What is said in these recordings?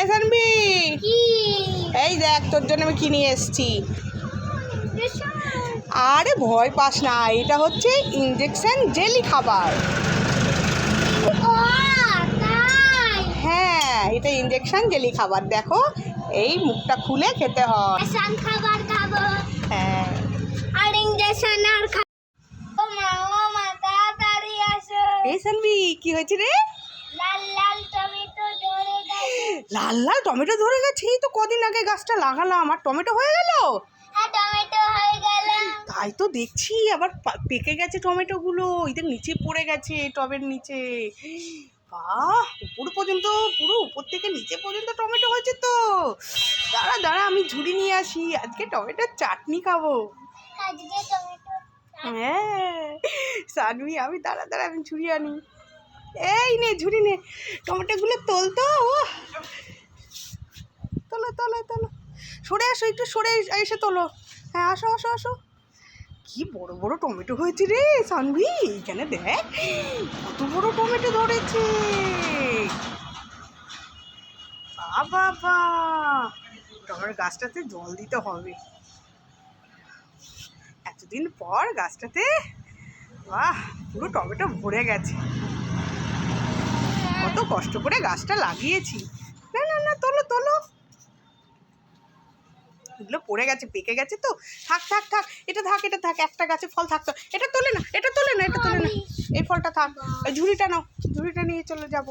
এ সানবি কি? এই দেখ তোর জন্য আমি কিনে এসেছি? আরে ভয় পাস না এটা হচ্ছে ইঞ্জেকশন জেলি খাবার। হ্যাঁ এটা ইঞ্জেকশন জেলি খাবার। দেখো এই মুখটা খুলে খেতে হয়। খাবার খাব। হ্যাঁ। আর ইঞ্জেকশন আর এই সানবি কি হয়েছে রে? লাল লাল লাল লাল টমেটো ধরে গেছে এই তো কদিন আগে গাছটা লাগালাম আর টমেটো হয়ে গেল? হ্যাঁ তাই তো দেখছি আবার পেকে গেছে টমেটোগুলো এদের নিচে পড়ে গেছে টবের নিচে। বাহ উপর পর্যন্ত পুরো উপর থেকে নিচে পর্যন্ত টমেটো হয়েছে তো। দাঁড়া দাঁড়া আমি ঝুড়ি নিয়ে আসি আজকে টমেটোর চাটনি খাব। হ্যাঁ সানবি আমি দাঁড়া দাঁড়া আমি ঝুড়ি আনি। এই নে, ঝুড়ি নে। টমেটোগুলো তোল তো, উহ। তোলো তোলো তোলো। সরে আসো, একটু সরে এস- তোলো। হ্যাঁ আসো আসো আসো। কি বড় বড় টমেটো হয়েছে রে, সানভি। এইখানে দেখ, কত বড় টমেটো ধরেছে। বাবা টমেটো গাছটাতে জল দিতে হবে। এতদিন পর গাছটাতে, বাহ, পুরো টমেটো ভরে গেছে। কত কষ্ট করে গাছটা লাগিয়েছি। না না না তোলো তোলো। এগুলো পড়ে গেছে পেকে গেছে তো। থাক থাক থাক এটা থাক এটা থাক একটা গাছে ফল থাকতো। এটা তোলে না এটা তোলে না এটা তোলে না। এই ফলটা থাক ওই ঝুড়িটা নাও ঝুড়িটা নিয়ে চলে যাব।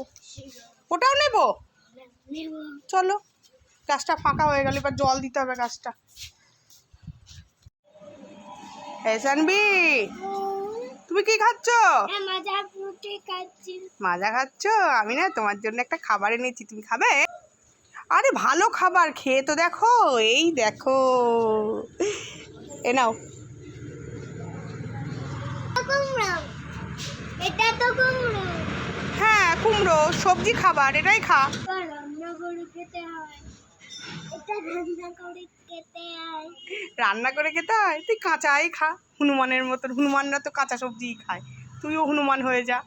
ওটাও নেব। চলো গাছটা ফাঁকা হয়ে গেল এবার জল দিতে হবে গাছটা। এই সানবি তুমি কি খাচ্ছ? হ্যাঁ মজা খাচ্ছি। আমি না তোমার জন্য একটা খাবার এনেছি তুমি খাবে? আরে ভালো খাবার খেয়ে তো দেখো এই দেখো। এ নাও। এটা তো কুমড়ো। হ্যাঁ কুমড়ো সবজি খাবার এটাই খা। খেতে হয়। রান্না করে খেতে হয়? তুই কাঁচাই খা। হনুমানের মতন। হনুমানরা তো কাঁচা সবজিই খায়। তুইও হনুমান হয়ে যা।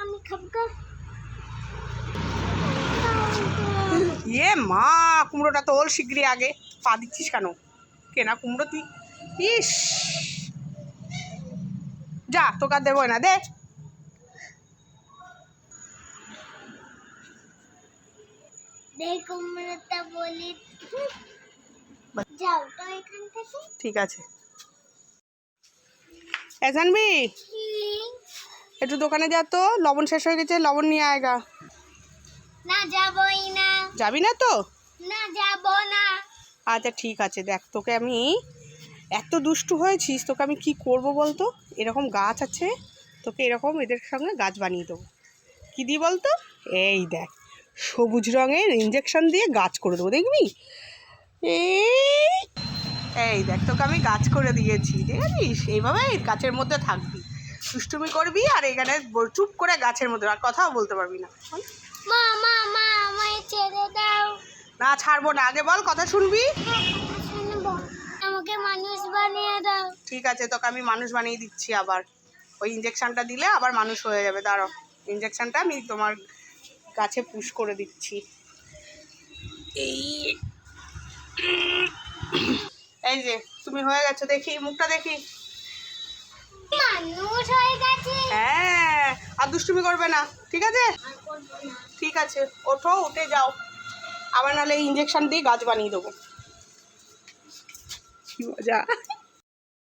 আমি খাব ইয়ে মা কুমড়োটা তো ওল শিগগিরই আগে। পা দিচ্ছিস কেন? কেনা কুমড়ো তুই। ইস। যা তোকে দেবো না। দে দেখ কুমড়োটা বলি। যাও তো এখান থেকে। ঠিক আছে। এ একটু দোকানে যা তো লবণ শেষ হয়ে গেছে লবণ নিয়ে আয়গা না যাবই না। যাবি না তো? না যাব না। আচ্ছা ঠিক আছে দেখ তোকে আমি এত দুষ্টু হয়েছিস তোকে আমি কি করব বলতো? এরকম গাছ আছে তোকে এরকম এদের সঙ্গে গাছ বানিয়ে দেবো। কী দিই বলতো? এই দেখ সবুজ রঙের ইঞ্জেকশন দিয়ে গাছ করে দেবো দেখবি? এই দেখ তোকে আমি গাছ করে দিয়েছি দেখেছিস এইভাবে গাছের মধ্যে থাকবি। দুষ্টুমি করবি আর এখানে চুপ করে গাছের মধ্যে আর কথাও বলতে পারবি না। মা মা মা আমায় ছেড়ে দাও। না ছাড়বো না আগে বল কথা শুনবি? আমাকে মানুষ বানিয়ে দাও। ঠিক আছে তোকে আমি মানুষ বানিয়ে দিচ্ছি আবার। ওই ইঞ্জেকশনটা দিলে আবার মানুষ হয়ে যাবে দাঁড়াও। ইঞ্জেকশনটা আমি তোমার গাছে পুশ করে দিচ্ছি। এই এই যে তুমি হয়ে গেছো দেখি মুখটা দেখি। মানুষ হয়ে গেছে। হ্যাঁ আর দুষ্টুমি করবে না ঠিক আছে? ঠিক আছে ওঠো উঠে যাও। আবার নাহলে ইঞ্জেকশন দিয়ে গাছ বানিয়ে দেবো। কি মজা।